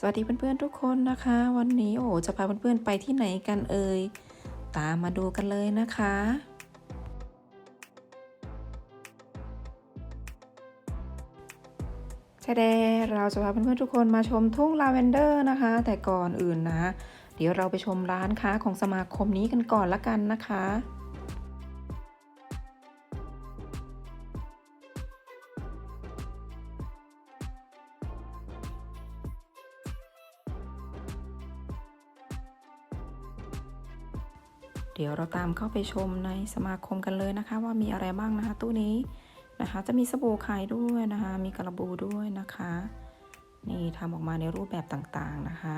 สวัสดีเพื่อนๆทุกคนนะคะ วันนี้โอ้จะพาเพื่อนๆไปที่ไหนกันเอ่ยตามมาดูกันเลยนะคะแชเดเราจะพาเพื่อนๆทุกคนมาชมทุ่งลาเวนเดอร์นะคะ แต่ก่อนอื่นนะ เดี๋ยวเราไปชมร้านค้าของสมาคมนี้กันก่อนละกันนะคะ เดี๋ยวเราตามเข้าไปชมในสมาคมกันเลยนะคะ ว่ามีอะไรบ้างนะคะ ตู้นี้นะคะ จะมีสบู่ขายด้วยนะคะ มีกระบูด้วยนะคะ นี่ทำออกมาในรูปแบบต่างๆนะคะ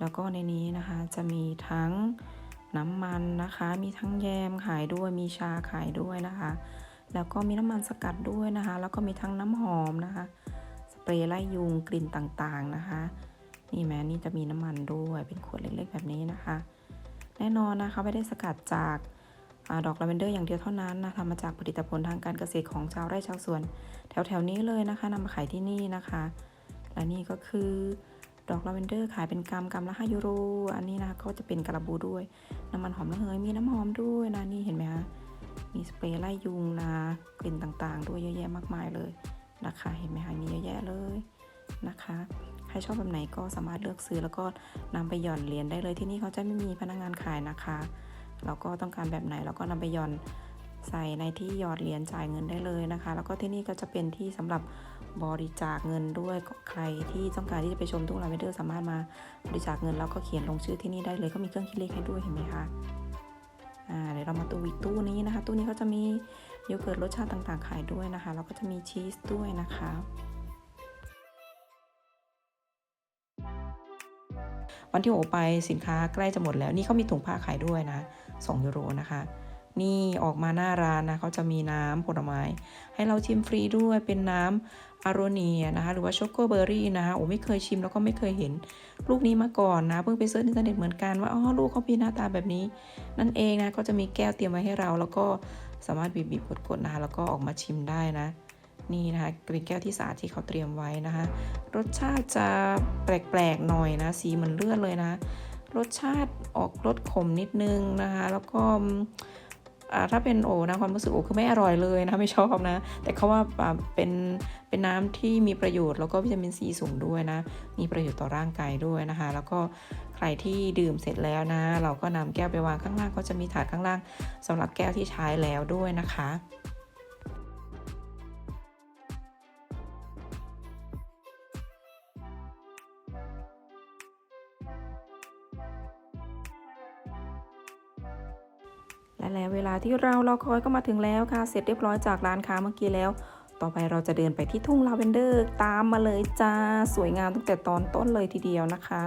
แล้วก็ในนี้นะคะจะมีทั้งน้ำมันนะคะ มีทั้งแยมขายด้วย มีชาขายด้วยนะคะ แล้วก็มีน้ำมันสกัดด้วยนะคะ แล้วก็มีทั้งน้ำหอมนะคะ สเปรย์ไล่ยุงกลิ่นต่างๆนะคะ นี่แม้นี่จะมีน้ำมันด้วย เป็นขวดเล็กๆแบบนี้นะคะ แน่นอนนะคะไม่ได้สกัดจากอดอกลาเวนเดอร์อย่างเดียวเท่านั้นนะทำมาจากผลิตผลทางการเกษตรของชาวไร่ชาวสวน แถวๆนี้เลยนะคะนำมาขายที่นี่นะคะ และนี่ก็คือดอกลาเวนเดอร์ขายเป็นกรัมกรัมละ5ยูโร อันนี้นะก็จะเป็นกระบูด้วย น้ำมันหอมระเหยมีน้ำหอมด้วยนะนี่เห็นไหมคะมีสเปรย์ไล่ยุงนะกลิ่นต่างๆ ด้วยเยอะแยะมากมายเลยนะคะ เห็นไหมคะมีเยอะแยะเลยนะคะ ครชอบแบบไหนก็สามารถเลือกซื้อแล้วก็นำไปหย่อนเหรียญได้เลยที่นี่เขาจะไม่มีพนักงานขายนะคะเราก็ต้องการแบบไหนเราก็นำไปหย่อนใส่ในที่หยอดเหรียญจ่ายเงินได้เลยนะคะ แล้วก็ที่นี่ก็จะเป็นที่สำหรับบริจาคเงินด้วยใครที่ต้องการที่จะไปชมทุ่งลาเวนเดอร์สามารถมาบริจาคเงินแล้วก็เขียนลงชื่อที่นี่ได้เลยก็มีเครื่องคิดเลขให้ด้วยเห็นไหมคะอ่าเดี๋ยวเรามาตู้อีกตู้นี้นะคะ ตู้นี้เขาจะมีโยเกิร์ตรสชาติต่างๆขายด้วยนะคะแล้วก็จะมีชีสด้วยนะคะ วันที่โอไปสินค้าใกล้จะหมดแล้ว นี่เขามีถุงผ้าขายด้วยนะ2ยูโรนะคะ นี่ออกมาหน้าร้านนะเขาจะมีน้ำผลไม้ ให้เราชิมฟรีด้วยเป็นน้ำอาโรเนียนะคะหรือว่าช็อกโกเบอร์รี่นะคะโอ้ไม่เคยชิมแล้วก็ไม่เคยเห็น ลูกนี้มาก่อนนะ เพิ่งไปเซิร์ชในอินเทอร์เน็ตเหมือนกันว่าอ๋อลูกเขามีหน้าตาแบบนี้ นั่นเองนะก็จะมีแก้วเตรียมไว้ให้เราแล้วก็สามารถบีบๆกดๆนะคะแล้วก็ออกมาชิมได้นะ นี่นะคะเป็นแก้วที่สะอาดที่เขาเตรียมไว้นะคะ รสชาติจะแปลกๆหน่อยนะ สีเหมือนเลือดเลยนะ รสชาติออกรสขมนิดนึงนะคะ แล้วก็ถ้าเป็นโอนะความรู้สึกโอคือไม่อร่อยเลยนะไม่ชอบนะ แต่เขาว่าอ่าเป็นเป็นน้ำที่มีประโยชน์แล้วก็วิตามินซีสูงด้วยนะ มีประโยชน์ต่อร่างกายด้วยนะคะ แล้วก็ใครที่ดื่มเสร็จแล้วนะ เราก็นำแก้วไปวางข้างล่างก็จะมีถาดข้างล่างสำหรับแก้วที่ใช้แล้วด้วยนะคะ และแล้วเวลาที่เรารอคอยก็มาถึงแล้วค่ะ เสร็จเรียบร้อยจากร้านค้าเมื่อกี้แล้ว ต่อไปเราจะเดินไปที่ทุ่งลาเวนเดอร์ ตามมาเลยจ้า สวยงามตั้งแต่ตอนต้นเลยทีเดียวนะคะ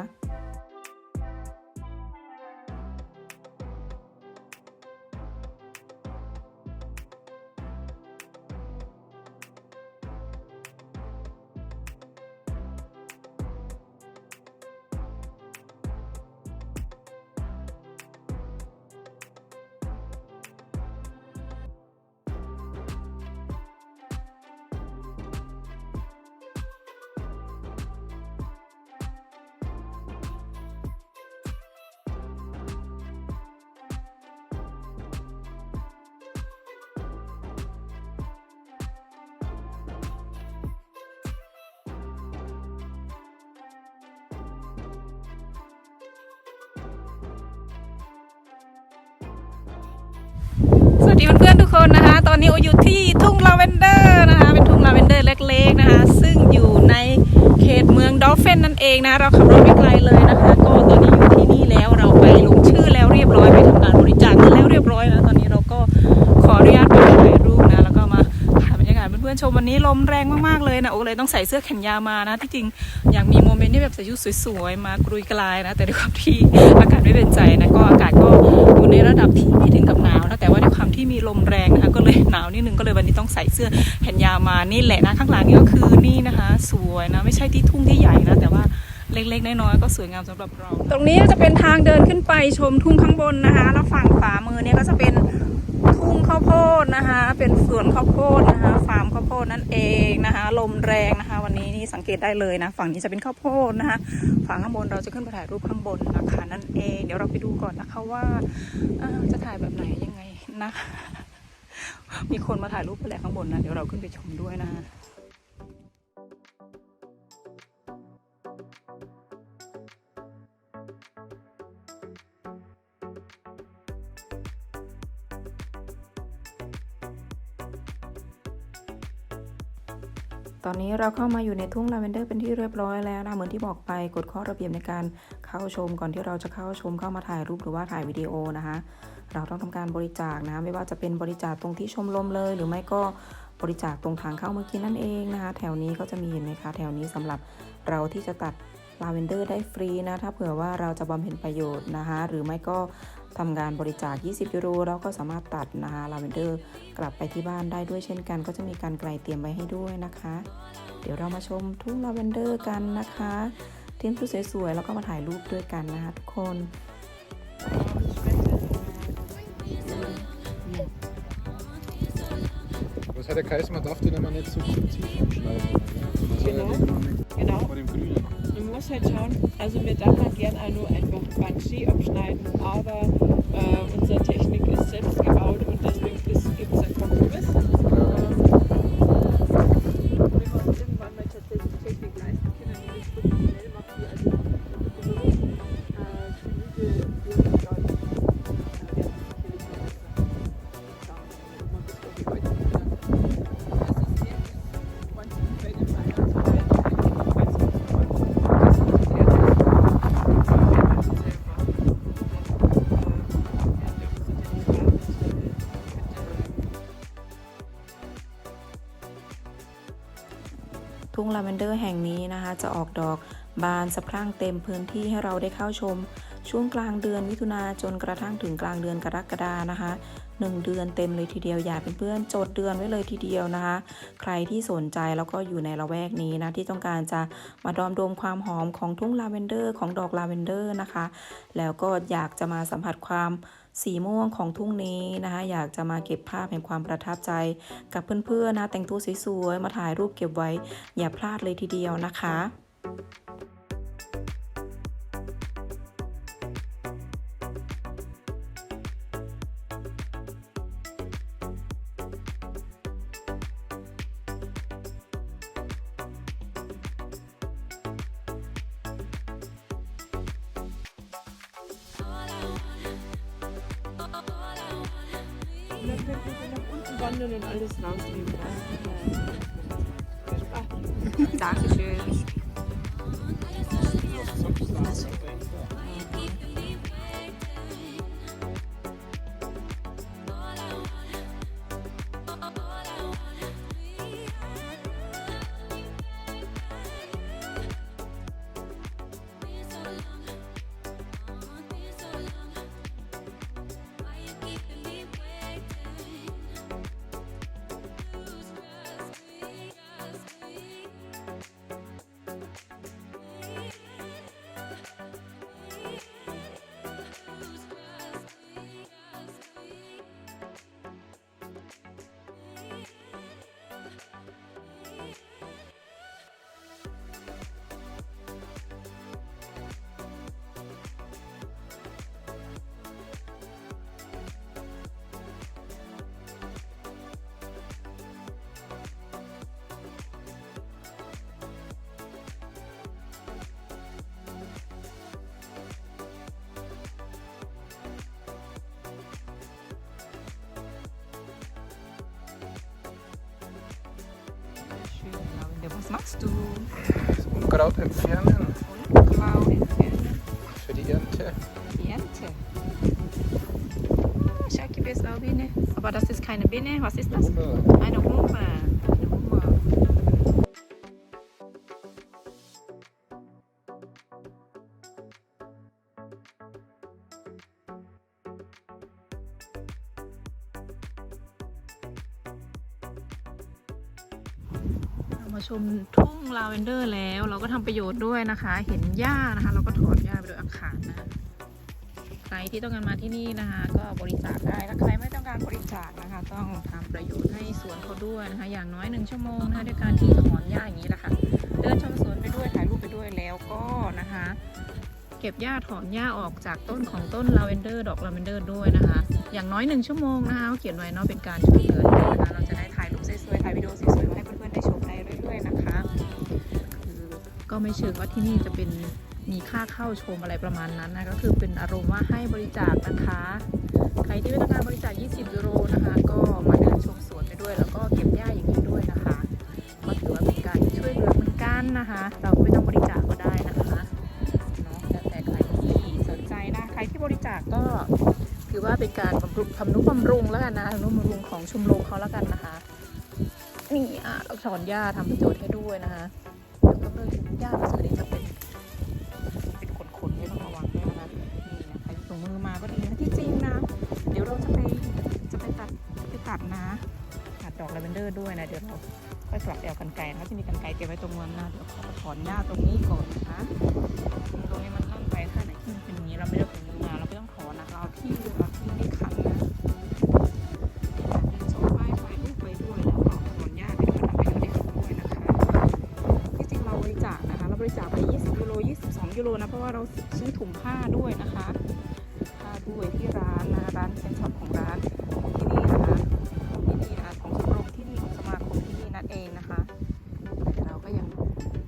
วัสดีเพื่อนๆทุกคนนะคะ ตอนนี้โออยู่ที่ทุ่งลาเวนเดอร์นะคะ เป็นทุ่งลาเวนเดอร์เล็กๆนะคะ ซึ่งอยู่ในเขตเมืองดอฟเฟนนั่นเองนะ เราขับรถไม่ไกลเลยนะคะ ก็ตอนนี้อยู่ที่นี่แล้ว เราไปลงชื่อแล้วเรียบร้อย ไปทำการบริจาคเงินแล้วเรียบร้อยนะตอนนี้ พื่อนๆชมวันนี้ลมแรงมากๆเลยนะโอ้เลยต้องใส่เสื้อแขนยาวมานะที่จริงอยากมีโมเมนต์ที่แบบใส่ชุดสวยๆมากรุยกลายนะ แต่ด้วยความที่อากาศไม่เป็นใจนะก็อากาศก็อยู่ในระดับที่ไม่ถึงกับหนาวนะแต่ว่าด้วยความที่มีลมแรงนะคะก็เลยหนาวนิดนึงก็เลยวันนี้ต้องใส่เสื้อแขนยาวมานี่แหละนะข้างหลังนี่ก็คือนี่นะคะ สวยนะไม่ใช่ที่ทุ่งที่ใหญ่นะแต่ว่าเล็กๆ น้อยๆ ก็สวยงามสำหรับเรา ตรงนี้จะเป็นทางเดินขึ้นไปชมทุ่งข้างบนนะคะ แล้วฝั่งขวามือเนี่ยก็จะเป็น ทุ่งข้าวโพดนะคะ เป็นสวนข้าวโพดนะคะ ฟาร์มข้าวโพดนั่นเองนะคะ ลมแรงนะคะ วันนี้นี่สังเกตได้เลยนะ ฝั่งนี้จะเป็นข้าวโพดนะคะ ฝั่งข้างบนเราจะขึ้นไปถ่ายรูปข้างบนนะคะนั่นเอง เดี๋ยวเราไปดูก่อนนะคะว่าอ่าจะถ่ายแบบไหนยังไงนะคะมีคนมาถ่ายรูปไปแล้วข้างบนนะ เดี๋ยวเราขึ้นไปชมด้วยนะคะ ตอนนี้เราเข้ามาอยู่ในทุ่งลาเวนเดอร์เป็นที่เรียบร้อยแล้วนะเหมือนที่บอกไปกฎข้อระเบียบในการเข้าชมก่อนที่เราจะเข้าชมเข้ามาถ่ายรูปหรือว่าถ่ายวิดีโอนะคะเราต้องทำการบริจาคนะไม่ว่าจะเป็นบริจาคตรงที่ชมรมเลย หรือไม่ก็บริจาคตรงทางเข้าเมื่อกี้นั่นเองนะคะ แถวนี้ก็จะมีเห็นไหมคะแถวนี้สำหรับเราที่จะตัดลาเวนเดอร์ได้ฟรีนะถ้าเผื่อว่าเราจะบำเพ็ญประโยชน์นะคะหรือไม่ก็ ทำการบริจาค 20 ยูโรเราก็สามารถตัดนะคะลาเวนเดอร์กลับไปที่บ้านได้ด้วยเช่นกัน ก็จะมีการไกลเตรียมไว้ให้ด้วยนะคะ เดี๋ยวเรามาชมทุ่งลาเวนเดอร์กันนะคะเทิ้งผู้สวยๆ แล้วก็มาถ่ายรูปด้วยกันนะคะทุกคน Was hat der Kaiser, man darf den immer nicht so tief anschauen. Muss halt schauen, also wir darf man gern auch nur einfach Banshee abschneiden, aber äh, unsere Technik งลาเวนเดอร์แห่งนี้นะคะ จะออกดอกบานสะพรั่งเต็มพื้นที่ให้เราได้เข้าชม ช่วงกลางเดือนมิถุนาจนกระทั่งถึงกลางเดือนกรกฎานะคะหนึ่งเดือนเต็มเลยทีเดียวอย่าเป็นเพื่อนจดเดือนไว้เลยทีเดียวนะคะ ใครที่สนใจแล้วก็อยู่ในละแวกนี้นะที่ต้องการจะมาดอมดมความหอมของทุ่งลาเวนเดอร์ ของดอกลาเวนเดอร์นะคะ แล้วก็อยากจะมาสัมผัสความ สีม่วงของทุ่งนี้นะคะ อยากจะมาเก็บภาพแห่งความประทับใจ กับเพื่อนๆนะแต่งตัวสวยๆมาถ่ายรูปเก็บไว้ อย่าพลาดเลยทีเดียวนะคะ Was machst du? Das Unkraut entfernen Unkraut entfernen. für die Ernte. Ernte. Ah, schau, gib es auch Biene. Aber das ist keine Biene. Was ist das? Hummel. Eine Humme. ชมทุ่งลาเวนเดอร์แล้ว เราก็ทำประโยชน์ด้วยนะคะ เห็นหญ้านะคะ เราก็ถอดหญ้าไปโดยอาคารนะใครที่ต้องการมาที่นี่นะคะ ก็บริจาคได้ถ้าใครไม่ต้องการบริจาคนะคะ ต้องทำประโยชน์ให้สวนเขาด้วยนะคะ อย่างน้อยหนึ่งชั่วโมงนะคะด้วยการที่ถอนหญ้าอย่างนี้แหละค่ะเดินชมสวนไปด้วยถ่ายรูปไปด้วยแล้วก็นะคะ เก็บหญ้าถอนหญ้าออกจากต้นของต้นลาเวนเดอร์ดอกลาเวนเดอร์ด้วยนะคะ อย่างน้อยหนึ่งชั่วโมงนะคะเขาเขียนไว้เนาะเป็นการช่วยเหลือนะคะเราจะได้ถ่ายรูปสวยๆถ่ายวิดีโอ ก็ไม่เชิงว่าที่นี่จะเป็นมีค่าเข้าชมอะไรประมาณนั้นนะก็คือเป็นอารมณ์ว่าให้บริจาคนะคะ ใครที่ไม่ต้องการบริจาค 20 ยูโรนะคะ ก็มาเดินชมสวนไปด้วย แล้วก็เก็บหญ้าอย่างนี้ด้วยนะคะก็ถือว่าเป็นการช่วยเหลือเหมือนกันนะคะ เราไม่ต้องบริจาคก็ได้นะคะเนาะแต่ใครที่สนใจนะใครที่บริจาคก็ถือว่าเป็นการบำรุงทำนุบำรุงแล้วกันนะทำนุบำรุงของชุมรมเขาแล้วกันนะคะนี่อะเราถอนหญ้าทำประโยชน์ให้ด้วยนะคะ แล้วก็เรื่องหญ้าส่วนนี้จะเป็น เป็นขนๆไม่ต้องระวังด้วยนะคะนี่นะใครถุงมือมาก็ดีนะที่จริงนะ เดี๋ยวเราจะไปจะไปตัดไปตัดนะตัดดอกลาเวนเดอร์ด้วยนะ เดี๋ยวเราค่อยกลับไปเอากันไกรนะจะมีกันไกรเก็บไว้ตรงนั้นนะเดี๋ยวขอถอนหญ้าตรงนี้ก่อนนะคะตรงนี้มันต้นไปถ้าไหนที่มันเป็นอย่างนี้เราไม่ได้ถุงมือมาเราไม่ต้องถอนนะเราเอาที่เราที่ไม่ขังนะ โรนะ เพราะว่าเราซื้อถุงผ้าด้วยนะคะผ้าด้วยที่ร้านนะร้านเป็นช็อปของร้านที่นี่นะคะที่นี่นะของชมรมที่นี่ของสมาคมที่นี่นั่นเองนะคะ แต่เราก็ยัง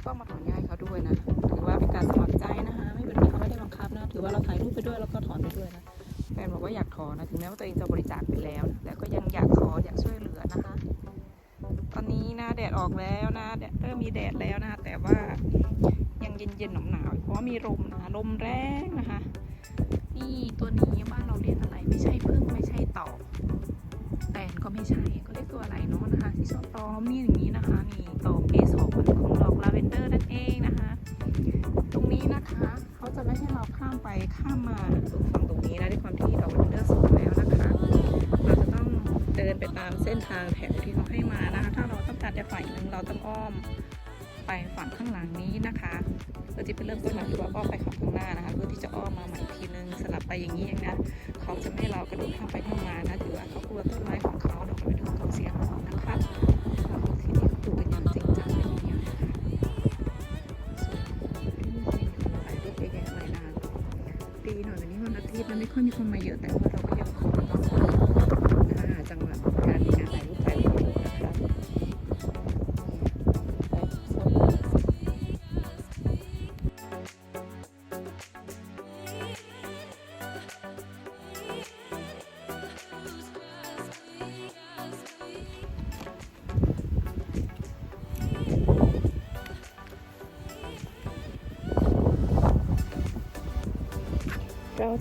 ต้องมาถอนหญ้าให้เขาด้วยนะถือว่าเป็นการสมัครใจนะคะ ไม่เป็นไรเขาไม่ได้บังคับนะถือว่าเราถ่ายรูปไปด้วยแล้วก็ถอนไปด้วยนะแฟนบอกว่าอยากถอนนะถึงแม้ว่าตัวเองจะบริจาคไปแล้วนะแต่ก็ยังอยากถออยากช่วยเหลือนะคะตอนนี้นะแดดออกแล้วนะเริ่มมีแดดแล้วนะแต่ว่า เย็นๆหนาวๆเพราะมีลมนะคะลมแรงนะคะ นี่ตัวนี้บ้านเราเรียกอะไรไม่ใช่พึ่งไม่ใช่ต่าแตนก็ไม่ใช่ก็เรียกตัวอะไรเนาะนะคะ ที่ชอบตอมนี่อย่างนี้นะคะนี่ตอเกสรของดอกลาเวนเดอร์นั่นเองนะคะ ตรงนี้นะคะเขาจะไม่ให้เราข้ามไปข้ามมาฝั่งตรงนี้นะด้วยความที่ดอกลาเวนเดอร์สูงแล้วนะคะ เราจะต้องเดินไปตามเส้นทางแถวที่เขาให้มานะคะ ถ้าเราต้องการจะฝ่ายหนึ่งเราต้องอ้อมไปฝั่งข้างหลังนี้นะคะ เพื่อที่ไปเริ่มต้นหลังคือว่าอ้อมไปฝั่งข้างหน้านะคะ เพื่อที่จะอ้อมมาใหม่อีกทีนึงสลับไปอย่างนี้เองนะเขาจะไม่ให้เรากระโดดข้ามไปข้ามมานะถือว่าเขากลัวต้นไม้ของเขาดอกไม้ของเขาเสียหายนะคะแล้วก็ที่นี่เขาปลูกเป็นอย่างจริงจังเลยทีเดียวนะคะสวยปีหน่อยวันนี้วันอาทิตย์นะไม่ค่อยมีคนมาเยอะแต่ว่า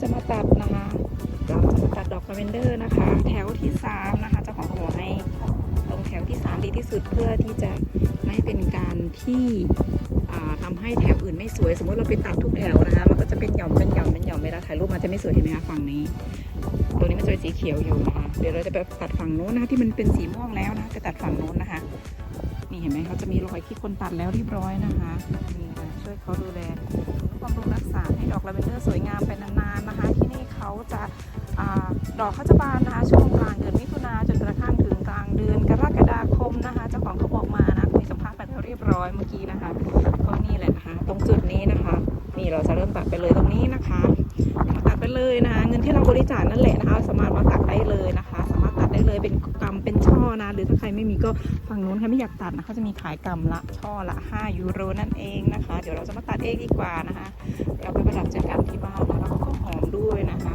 จะมาตัดนะคะ เราจะมาตัดดอกลาเวนเดอร์นะคะ แถวที่สามนะคะเจ้าของเขอให้ตรงแถวที่สามดีที่สุดเพื่อที่จะไม่เป็นการที่อ่าทำให้แถวอื่นไม่สวย สมมติเราไปตัดทุกแถวนะคะ มันก็จะเป็นหย่อมเป็นหย่อมเป็นหย่อมเวลาถ่ายรูปมันจะไม่สวยเห็นไหมคะฝั่งนี้ตรงนี้มันจะเป็นสีเขียวอยู่นะคะ เดี๋ยวเราจะไปตัดฝั่งโน้นนะคะที่มันเป็นสีม่วงแล้วนะคะจะตัดฝั่งโน้นนะคะนี่เห็นไหมเขาจะมีรอยที่คนตัดแล้วเรียบร้อยนะคะนี่นะช่วยเขาดูแลบำรุงรักษาให้ดอกลาเวนเดอร์สวยงามไปนาน เขาจะาดอกเขาจะบานนะคะช่วงกลางเดือนมิถุนาจนกระทั่งถึงกลางเดือนกรกฎาคมนะคะเจ้าของเขาบอกมานะคุยสัมภาษณ์ไปแล้วเรียบร้อยเมื่อกี้นะคะก็นี่แหละนะคะตรงจุดนี้นะคะ นี่เราจะเริ่มตัดไปเลยตรงนี้นะคะ ตัดไปเลยนะคะเงินที่เราบริจาคนั่นแหละนะคะสามารถมาตัดได้เลยนะคะ ได้เลยเป็นกำเป็นช่อนะ หรือถ้าใครไม่มีก็ฝั่งนู้นใครไม่อยากตัดนะเขาจะมีขายกำละช่อละ 5 ยูโรนั่นเองนะคะ เดี๋ยวเราจะมาตัดเองดีกว่านะคะ เราไปประดับจัดการที่บ้านนะแล้วก็หอมด้วยนะคะ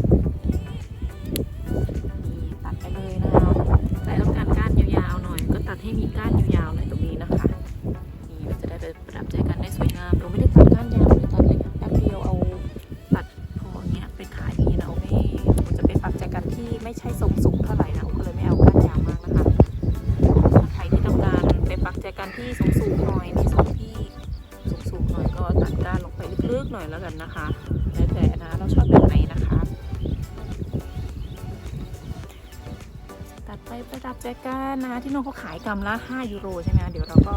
ประดับแจกันนะคะที่น้องเขาขายกำละ 5 ยูโรใช่ไหมเดี๋ยวเราก็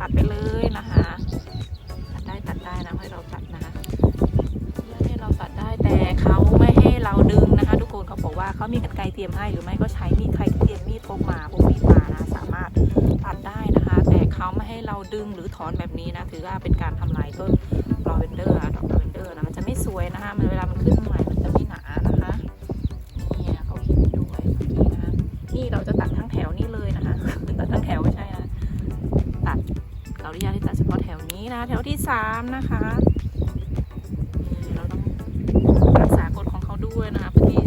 ตัดไปเลยนะคะ ตัดได้ตัดได้นะให้เราตัดนะคะเรื่องนี้เราตัดได้แต่เขาไม่ให้เราดึงนะคะ ทุกคนเขาบอกว่าเขามีกรรไกรเตรียมให้หรือไม่ก็ใช้มีดใครเตรียมมีดพกมาพกมีดมานะสามารถตัดได้นะคะ แต่เขาไม่ให้เราดึงหรือถอนแบบนี้นะถือว่าเป็นการทำลายต้นลาเวนเดอร์ดอกลาเวนเดอร์นะมันจะไม่สวยนะคะมันเวลามันขึ้นใหม่ นี้นะ แถวที่สามนะคะเราต้องรักษากฎของเขาด้วยนะคะเพื่อที่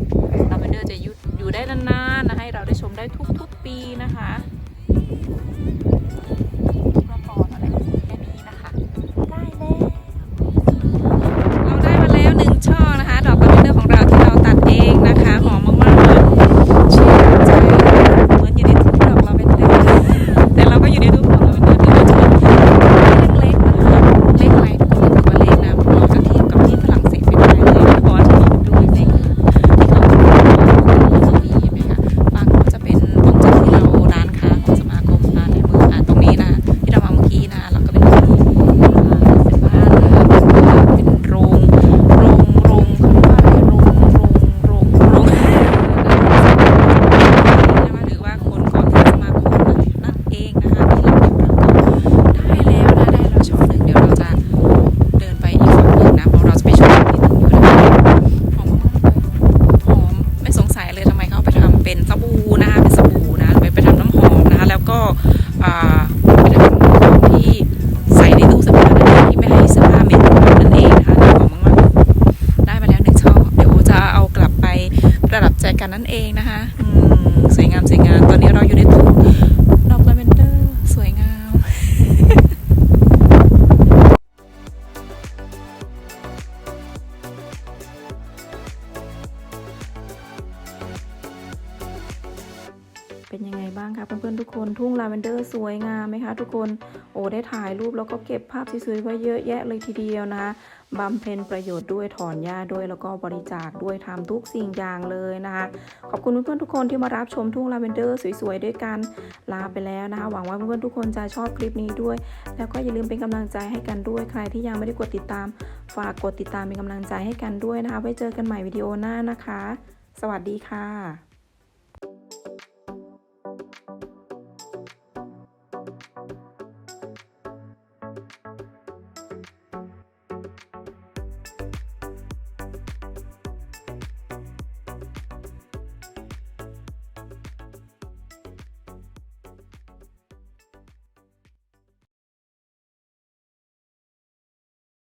ลาเวนเดอร์จะอยุอยู่ได้นานๆนะให้เราได้ชมได้ทุกๆปีนะคะ กันนั่นเองนะคะสวยงามสวยงามตอนนี้เราอยู่ในทุ่งดอกลาเวนเดอร์สวยงาม เป็นยังไงบ้างคะเพื่อนๆทุกคนทุ่งลาเวนเดอร์สวยงามไหมคะทุกคนโอ้ได้ถ่ายรูปแล้วก็เก็บภาพสวยๆไว้เยอะแยะเลยทีเดียวนะคะ บำเพ็ญประโยชน์ด้วยถอนหญ้าด้วยแล้วก็บริจาคด้วยทำทุกสิ่งอย่างเลยนะคะขอบคุณเพื่อนๆทุกคนที่มารับชมทุ่งลาเวนเดอร์สวยๆด้วยกันลาไปแล้วนะคะหวังว่าเพื่อนๆทุกคนจะชอบคลิปนี้ด้วย แล้วก็อย่าลืมเป็นกำลังใจให้กันด้วยใครที่ยังไม่ได้กดติดตาม ฝากกดติดตามเป็นกำลังใจให้กันด้วยนะคะไว้เจอกันใหม่วิดีโอหน้านะคะ สวัสดีค่ะ